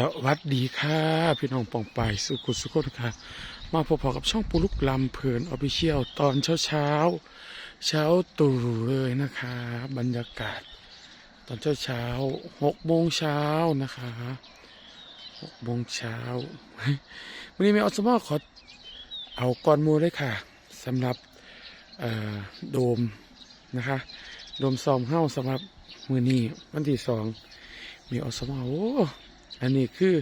สวัสดีค่ะพี่น้องปองไปสุขุสุขนค่ะ มาพบกับช่องปูลุกลำเพลินออฟฟิเชียลตอนเช้าเช้า เช้าตรู่เลยนะคะ บรรยากาศ ตอนเช้าเช้าหกโมงเช้านะคะหกโมงเช้าวันนี้แม่ออสมอขอเอาก้อนมูเลยค่ะสำหรับโดมนะคะโดมซอมเฮ้าสำหรับมือนี้วันที่สองมีอสมอโอ้ อันนี้คือ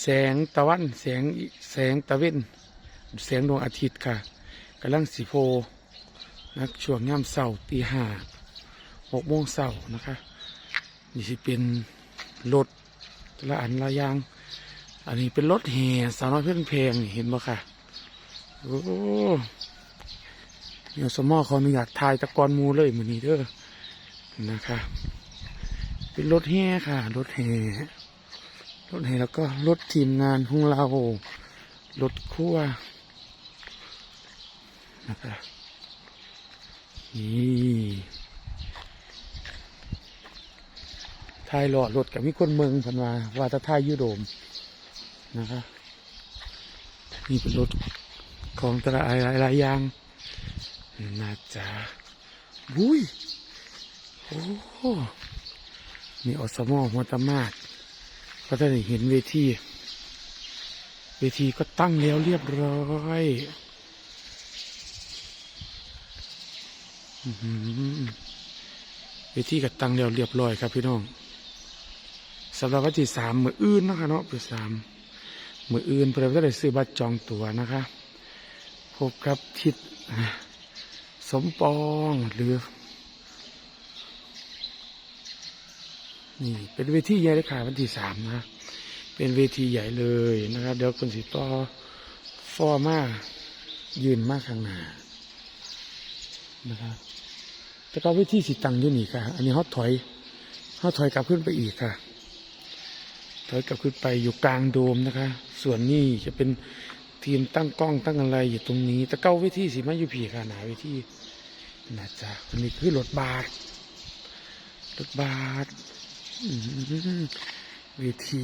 แสงตะวันแสงแสงตะเวนแสงดวงอาทิตย์ค่ะกำลังสีโพนะช่วงย่ำเสาตีห้าหกโมงเสานะคะนี่สิเป็นรถละอันละยาง อันนี้เป็นรถแห่สาวน้อยเพื่อนเพลงเห็นบ่ค่ะโอ้มีอสมอขออนุญาตถ่ายตะกอนมูเลยมือนี้เด้อนะคะ เป็นรถแห่ค่ะรถแห่ รถแห่แล้วก็รถทีมงานของเรารถคั่วนะคะนี่ทายหลอดรถกับมีคนเมืองพันว่าว่าจะทายยุโดมนะคะนี่เป็นรถของตละอะไรหลายอย่างน่าจะบุ้ยโอ้มีอสมอหัวตะมาด ก็ได้เห็นเวทีเวทีก็ตั้งแล้วเรียบร้อยเวทีก็ตั้งแล้วเรียบร้อยครับพี่น้องสำหรับวันที่สามมืออื่นนะคะเนาะเปิดสามมืออื่นเพื่อจะได้ซื้อบัตรจองตั๋วนะคะ พบกับทิศสมปองหรือ นี่ เป็นเวทีใหญ่เลยค่ะวันที่สามนะ เป็นเวทีใหญ่เลยนะครับ เดี๋ยวคุณสิต่อฟอร์มายืนมากข้างหน้านะครับแต่ก็เวทีสิตังอยู่นี่ค่ะ อันนี้เขาถอยเขาถอยกลับขึ้นไปอีกค่ะ ถอยกลับขึ้นไปอยู่กลางโดมนะคะ ส่วนนี้จะเป็นทีมตั้งกล้องตั้งอะไรอยู่ตรงนี้ แต่เก้าเวทีสิมาอยู่ผีค่ะหนาเวทีนะจ๊ะอันนี้คือรถบาสรถบาส เวที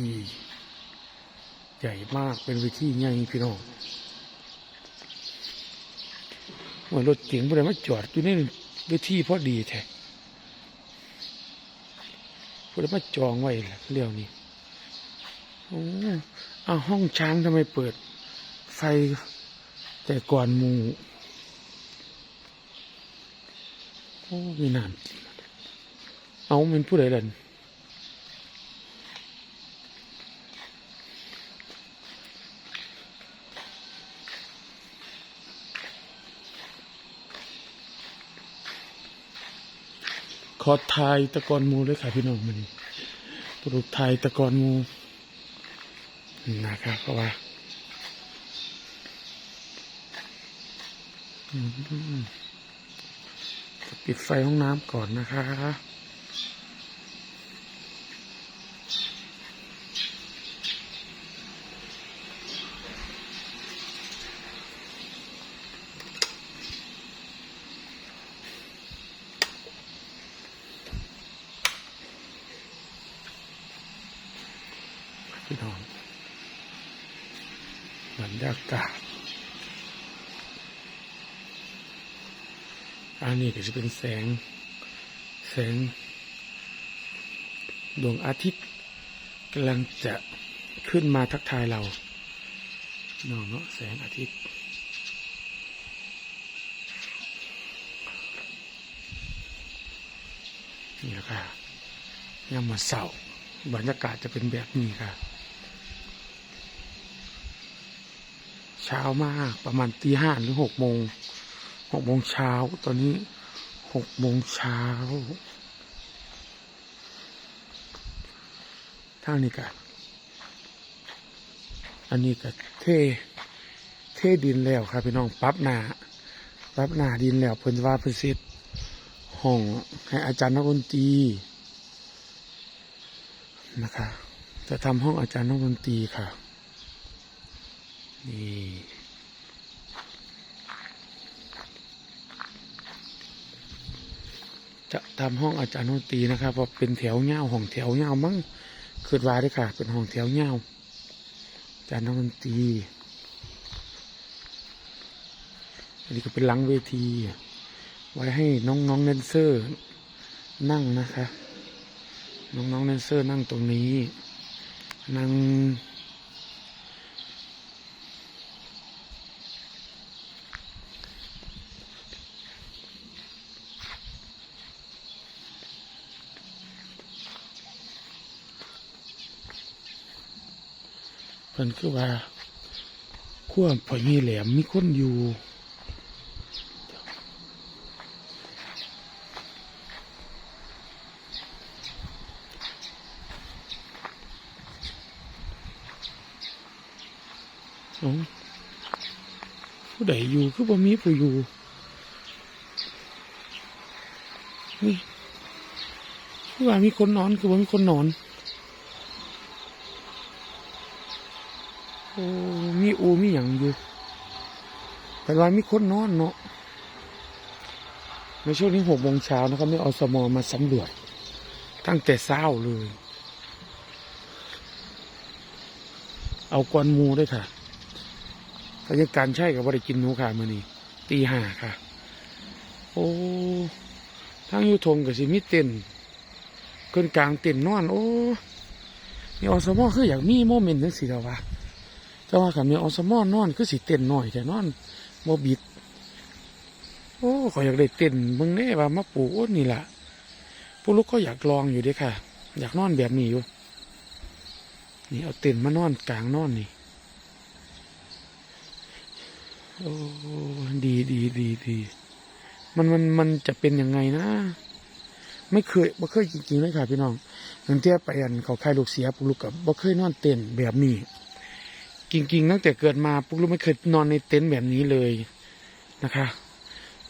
ใหญ่มากเป็นเวทีใหญ่พี่น้องเหมือนรถเก๋งพวกนี้มาจอดอยู่ในเวทีพอดีแท้พวกนี้มาจองไว้เรื่องนี้โอ้เอาห้องช้างทำไมเปิด ไฟแต่ก่อนมูโอ้มีน้ำเอามันผู้ใดล่ะ ขอทายตะกอนมูเลยค่ะพี่น้องมันปลุกทายตะกอนมูนะครับเพราะว่าปิดไฟห้องน้ำก่อนนะคะ พี่น้อง บรรยากาศ อันนี้ก็จะเป็นแสง แสง ดวงอาทิตย์กำลังจะขึ้นมาทักทายเราน้องเนาะแสงอาทิตย์นี่แหละค่ะยามมาเสาร์บรรยากาศจะเป็นแบบนี้ค่ะ เช้ามากประมาณตีห้าหรือหกโมงหกโมงเช้าตอนนี้หกโมงเช้าทางนี้กันอันนี้ก็เทเทดินแล้วครับพี่น้องปั๊บหนาปั๊บหนาดินแล้วเพิ่นว่าเพิ่นเสร็จห้องให้อาจารย์นักดนตรีนะคะจะทำห้องอาจารย์นักดนตรีค่ะ นี่จะทำห้องอาจารย์นักดนตรีนะครับเพราะเป็นแถวเงาห้องแถวเงามั้งคกิดว่าด้วยค่ะ เป็นห้องแถวเงาวจานนักดนตรีอันนี้ก็เป็นหลังเวที ไว้ให้น้องๆแดนเซอร์นั่งนะคะ น้องๆแดนเซอร์นั่งตรงนี้นั่ง เพิ่นคือว่าขั้วพอยีแหลมมีคนอยู่เอ้าผู้ใดอยู่คือบ่มีผู้อยู่นี่คือว่ามีคนนอนคือบ่มีคนนอน โอ้มีอูมีอย่างอยู่ แต่ว่ามีคนนอนเนาะในช่วงนี้หกโมงเช้านะครับไม่เอาสมอมาสำรวจ ตั้งแต่เช้าเลย เอากวนมูด้วยค่ะถ้ายังการใช่กับว่าได้กินหนูค่ะมื่อนี้ตีห้าค่ะ โอ้ทั้งยูทงกับสิมิเต้นเกินกลางเต้นนอน โอ้นี่อสมอคืออยากมีโมเมนต์ทั้งสี่แล้ววะ แต่ว่าขันมีอสมอนนอนคือสิเต้นหน่อยแต่นอนโมบิด โอ้ขออยากได้เต้นเบิ่งแน่ว่ามาปลูกโอ้นี่แหละผู้ลูกก็อยากลองอยู่ด้ค่ะ อยากนอนแบบนี้อยู่ นี่เอาเต้นมานอนกลางนอนนี่โอ้ดีดีดีดีมันมันมันจะเป็นยังไงนะ ไม่เคยบ่เคยจริงๆเลยค่ะพี่น้องตั้งแต่ไปอันเขาค่ายลูกเสียปุลูกกับบ่เคยนอนเต้นแบบนี้ จริงๆตั้งแต่เกิดมาปุ๊กลูกไม่เคยนอนในเต็นท์แบบนี้เลยนะคะ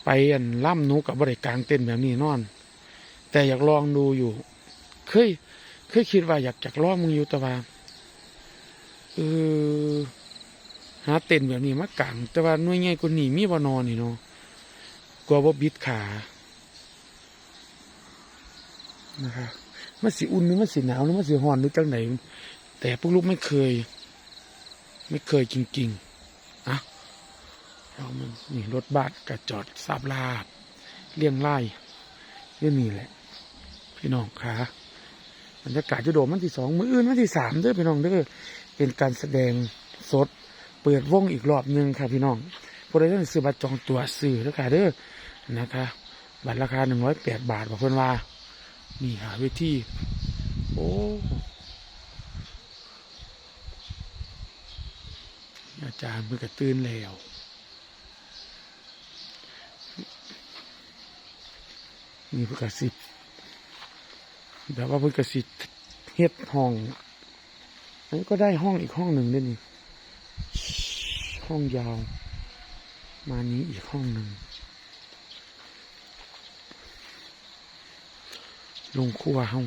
ไปอันล่ำหนูกับบริกางเต็นท์แบบนี้นอน แต่อยากลองดูอยู่ เคย เคยคิดว่าอยากอยากลองมึงอยู่แต่ว่าเออหาเต็นท์แบบนี้มากางแต่ว่าน่วยใหญ่กว่านี้มีบ่นอนนี่เนาะกลัวว่าบิดขานะคะมันสิอุ่นหรือมันสิหนาวหรือมันสิร้อนหรือจังไหนแต่พวกลูกไม่เคย ไม่เคยจริงๆอะเรามันนี่รถบัสกระจอดซาบลาบเลี่ยงไล่เรื่องนี้แหละ พี่น้องคะบรรยากาศจะโดมวันที่สองมืออื่นวันที่สามเด้อพี่น้องเด้อเป็นการแสดงสด เปิดวงอีกรอบหนึ่งค่ะพี่น้องผู้ใดที่ซื้อบัตรจองตั๋วซื้อแล้วค่ะเด้อนะคะ บัตรราคาหนึ่งร้อยแปดบาทบอกเพื่อนว่า นี่หาเวทีโอ้ อาจารย์เพิ่งกระตื่นแล้วนี่เพิ่งกระสิบแบบว่าเพิ่งกระสิบเฮ็ดห้องอันนี้ก็ได้ห้องอีกห้องหนึ่งด้วยนี่ห้องยาว มานี้อีกห้องหนึ่งลงครัวห้อง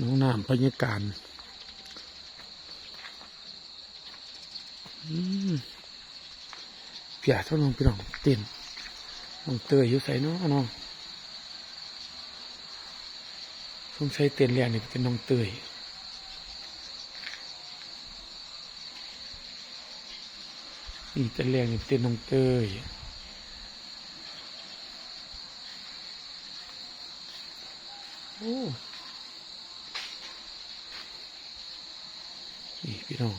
น้องน้ำพยาการเปียเท่าน้องพี่น้องเต้นน้องเตยอยู่ใส่เนาะน้องสงสัยเต้นแรกนี่เป็นน้องเตยนี่เต้นแรกนี่เป็นน้องเตยโอ้ นี่พี่น้อง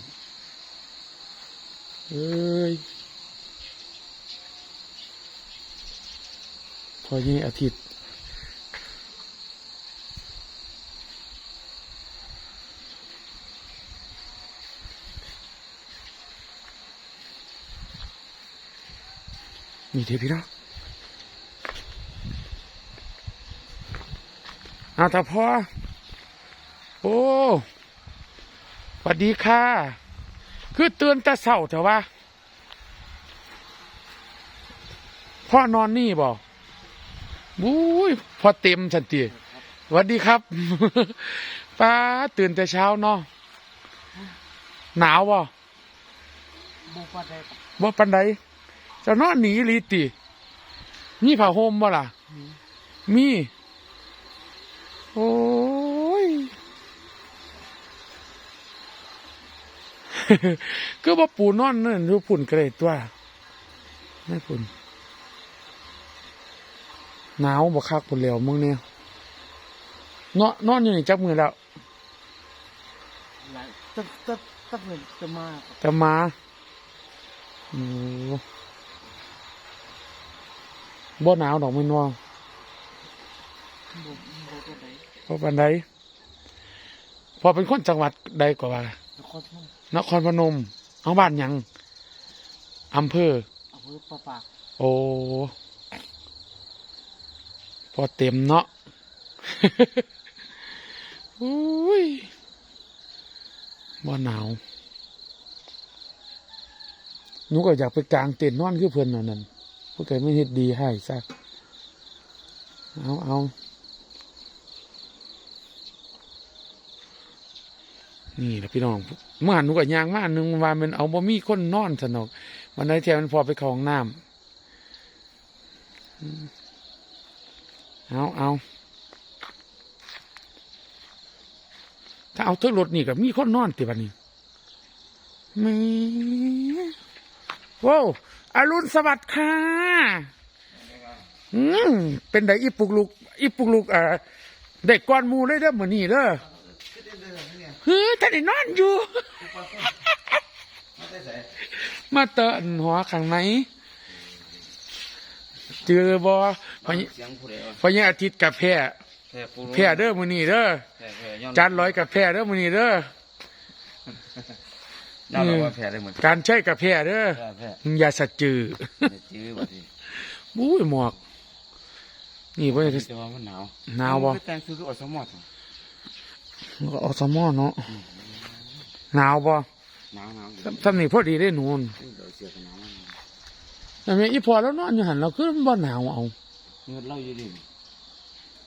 เอ้ยพอยี่อาทิตย์นี่เทพี่น้องอาถ้าพอ โอ้ วัสดีค่ะ คือเตือนแต่เศร้าแต่ว่าพ่อนอนนี่บอกบุ้ยพอเต็มสันติสวัสดีครับป้าตื่นแต่เช้าเนาะหนาวบ่บุปผาบ่ปันใดจะนอนหนีอีหลีติมีผ้าห่มบ่ล่ะ มี โอ้ย ก็ว่าปูนอนนั่นดูผุ่นกระเดตัวไม่ผุ่นหนาวบ่คักผุ่นเหลวมึงเนี่ยนอนนอนอยู่นี่จับมือแล้วหลายตั้งตั้งตั้งเงินจะมาจะมาโอ้บ่หนาวดอกไม่นวงบุบบุบได้เพราะปันใดพอเป็นคนจังหวัดใดก็ว่า นครพนม นครพนม เอาบ้านหยังอำเภออำเภอปะปากโอ้พอเต็มเนาะอุ้ยบ่หนาวหนูก็อยากไปกลางเต็นท์นอนคือเพื่อนนั่นนั่นพวกแกไม่เฮ็ดดีให้ซะเอาเอา นี่แหละพี่น้องเมื่อหันหนูก็ยางมาอันหนึ่งว่ามันเอาบ่มีคนนอนสนอกวันไหนแทนมันพอไปเข้าห้องน้ำเอาเอาถ้าเอาเทั้งรถนี่ก็มีคนนอนติบันนี้มีว้าวอรุณสวัสดิ์ค่ะอืมเป็นไดอีปุกลุกอีปุกลุกเอ่อเด็กก้อนมูเลยเด้อเหมือนนี่เด้อ ฮ้ยท่านได้นอนอยู่ มาเตือนหัวข้างในเจอบ่พอเสียงผู้ใดวะพอยังอาทิตย์กับแพร่แพ้ผู้แพร่เด้อมื้อนี้เด้อแพ้แพ้ย้อนจานร้อยกับแพร่เด้อมื้อนี้เด้อ ย้อนเราว่าแพ้ได้หมดการใช้กับแพร่เด้อแพ้แพ้มึงอย่าสัจจือเนี่ยจื้อบัดนี้บุ้ยหมวก นี่บ่ได้แต่ว่ามันหนาวหนาวบ่ไปแต่งซื้ออสมอด ก็เอาสมอเนาะหนาวบ่หนาวหนาวทำนี่พอดีได้หนูนเดี๋ยวเสียกันหนาวมันแต่แม่อีพอแล้วนอนอยู่หันเราคือบ่หนาวเอาเงินเล่าอยู่ดิ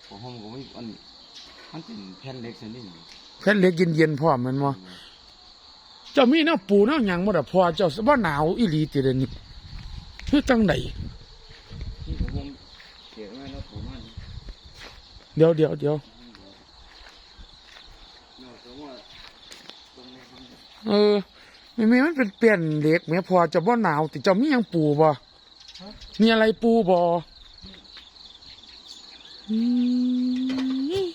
ของห้องก็ไม่อันมันเป็นแผ่นเล็กซะนี่แค่เล็กเย็นๆพร้อมแมันบ่เจ้ามีแนวปูแนวหยังบ่ล่ะพอเจ้าบ่หนาวอีหลีติเดยวนี้คือจังไดที่ของห้องเกี่ยวมาแล้วผมมันเดี๋ยวเดี๋ยวเดี๋ยว เออไม่มีมันเป็นเปลี่ยนเล็กแม่พอจะบ่หนาวแต่เจ้ามียังปูบ่มีอะไรปูบ่อืม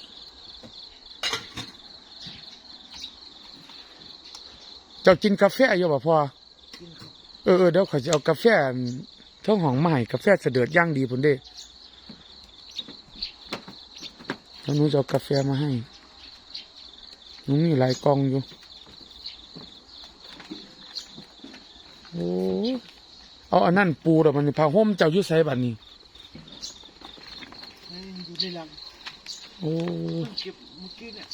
เจ้ากินกาแฟอยู่บ่พอเออเออเดี๋ยวขาจะเอากาแฟเท่าของมาใหม่กาแฟเสด็จย่างดีพุ่นเด้แล้วหนูจะเอากาแฟมาให้ หนูมีหลายกล่องอยู่ โอ้เอาอันนั้นปูแต่มันผ้าห่มเจ้าอยุไสบัดนี้เฮ้ยอยู่ในหลังโอ้เก็บเมื่อกี้เนี่ย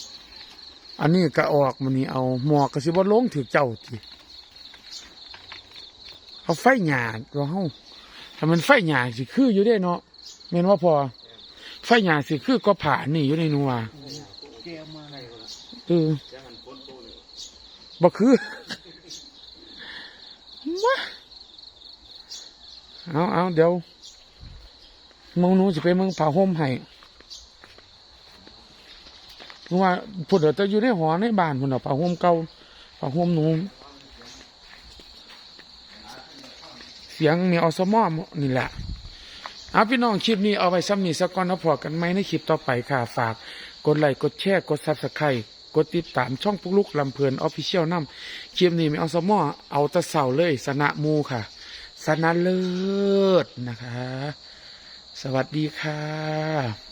อันนี้ก็ออกมันนี่เอาหมอกก็สิบ่ลงถือเจ้าทีเอาไฟหยาเราเฮาถ้ามันไฟหยาสิคืออยู่ได้เนาะแม่นว่าพอ ไฟหยาสิคือก็ผ่านี่อยู่ในนัวแก เออะไรเออจะหันพ้นตัวเลยบ่คือมาเอาเอาเดี๋ยวมองนู้สิไปเมืองผ้าห่มให้เพราะว่าพุ่นเดี๋ยวจะอยู่ในหอในบ้านพุ่นเอาผ้าห่มเก่าผ้าห่มหนูเสียงมีอสมอมนี่แหละเอาพี่น้องคลิปนี้เอาไว้ซ้ำนี้สักก่อนนะพอกันไหมในคลิปต่อไปค่ะ ฝาก กดไลค์กดแชร์กดซับสไครต์ กดติดตามช่องปุกลุกลำเพลินออฟฟิเชียลน้ำคลิปนี้มีอสมอเอาตะเสาเลยสนะมูค่ะ สนะเลิศนะคะ สวัสดีค่ะ